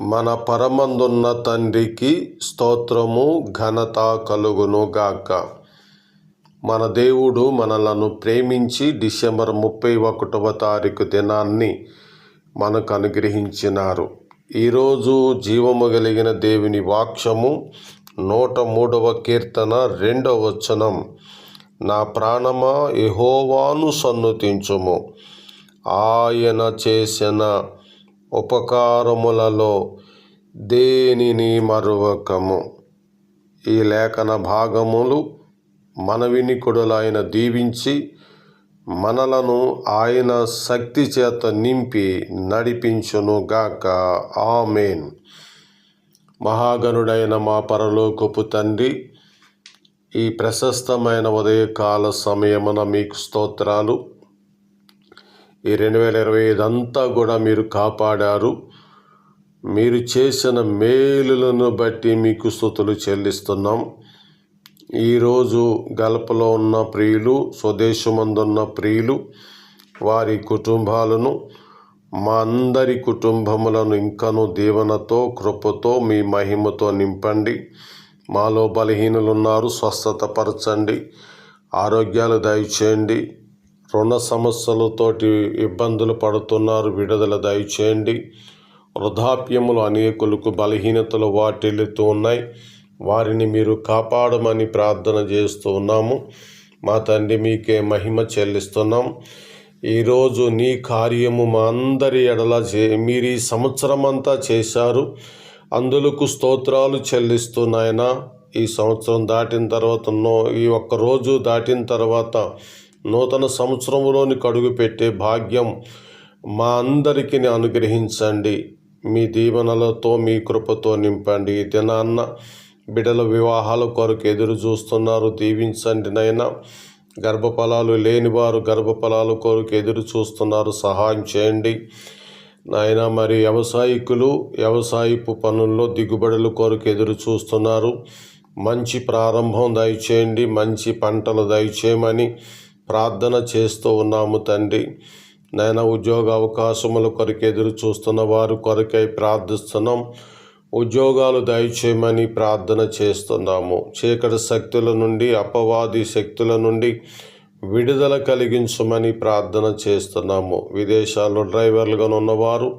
మన పరమందున్న తండ్రికి స్తోత్రము ఘనత కలుగును గాక. మన దేవుడు మనలను ప్రేమించి డిసెంబర్ ముప్పై ఒకటవ తారీఖు దినాన్ని మనకు అనుగ్రహించినారు. ఈరోజు జీవము కలిగిన దేవుని వాక్యము నూట మూడవ కీర్తన రెండవ వచనం. నా ప్రాణమా యహోవాను సన్నుతించుము. ఆయన చేసిన ఉపకారములలో దేనిని మరువకము? ఈ లేఖన భాగములు మన వినికుడులైన దీవించి మనలను ఆయన శక్తి చేత నింపి నడిపించునుగాక. ఆమెన్. మహాగణుడైన మా పరలోకపు తండ్రి ఈ ప్రశస్తమైన ఉదయకాల సమయమున మీకు స్తోత్రాలు. ఈ రెండు వేల ఇరవై ఐదు అంతా కూడా మీరు కాపాడారు. మీరు చేసిన మేలులను బట్టి మీకు స్థుతులు చెల్లిస్తున్నాం. ఈరోజు గల్పలో ఉన్న ప్రియులు స్వదేశమందున్న ప్రియులు వారి కుటుంబాలను మా అందరి కుటుంబములను ఇంకను దీవెనతో కృపతో మీ మహిమతో నింపండి. మాలో బలహీనులు ఉన్నారు స్వస్థత పరచండి ఆరోగ్యాలు దయచేయండి. రుణ సమస్యలతోటి ఇబ్బందులు పడుతున్నారు. విడుదల దయచేయండి. వృధాప్యములు అనేకులకు బలహీనతలు వాటిల్లుతూ ఉన్నాయి. వారిని మీరు కాపాడమని ప్రార్థన చేస్తూ ఉన్నాము. మా తండ్రి మీకే మహిమ చెల్లిస్తున్నాం. ఈరోజు నీ కార్యము మా అందరి ఎడల చే మీరు ఈ సంవత్సరం అంతా చేశారు. అందులకు స్తోత్రాలు చెల్లిస్తున్నాయన ఈ సంవత్సరం దాటిన తర్వాత ఈ ఒక్క రోజు దాటిన తర్వాత నూతన సంవత్సరంలోని కడుగు పెట్టే భాగ్యం మా అందరికీ అనుగ్రహించండి. మీ దీవెనలతో మీ కృపతో నింపండి. ఈ దినాన్న బిడ్డల వివాహాల కొరకు ఎదురు చూస్తున్నారు. దీవించండి నైనా గర్భఫలాలు లేనివారు గర్భఫలాల కొరకు ఎదురు చూస్తున్నారు. సహాయం చేయండి. నాయన మరి వ్యవసాయకులు వ్యవసాయపు పనుల్లో దిగుబడుల కొరకు ఎదురు చూస్తున్నారు. మంచి ప్రారంభం దయచేయండి. మంచి పంటలు దయచేయమని ప్రార్థన చేస్తూ ఉన్నాము తండ్రి. నాయన ఉద్యోగ అవకాశముల కొరకు ఎదురు చూస్తున్న వారు కొరకై ప్రార్థిస్తున్నాం. ఉద్యోగాలు దయచేయమని ప్రార్థన చేస్తున్నాము. చీకటి శక్తుల నుండి అపవాది శక్తుల నుండి విడుదల కలిగించమని ప్రార్థన చేస్తున్నాము. విదేశాల్లో డ్రైవర్లుగా ఉన్నవారు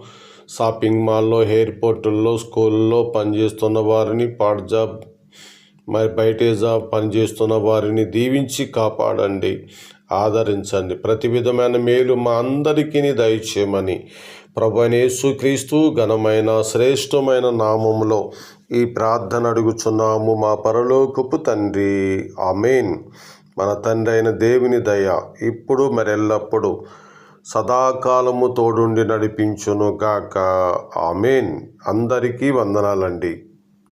షాపింగ్ మాల్లో ఎయిర్పోర్టుల్లో స్కూల్లో పనిచేస్తున్న వారిని పార్ట్ జాబ్ మరి బయట జాబ్ పనిచేస్తున్న వారిని దీవించి కాపాడండి. ఆదరించండి. ప్రతి విధమైన మేలు మా అందరికీ దయచేయమని ప్రభనేసుక్రీస్తు ఘనమైన శ్రేష్టమైన నామములో ఈ ప్రార్థన అడుగుచున్నాము. మా పరలోకపు తండ్రి. ఆమెన్. మన తండ్రి అయిన దేవుని దయ ఇప్పుడు మరెల్లప్పుడు సదాకాలము తోడుండి నడిపించును గాక. ఆమెన్. అందరికీ వందనాలండి.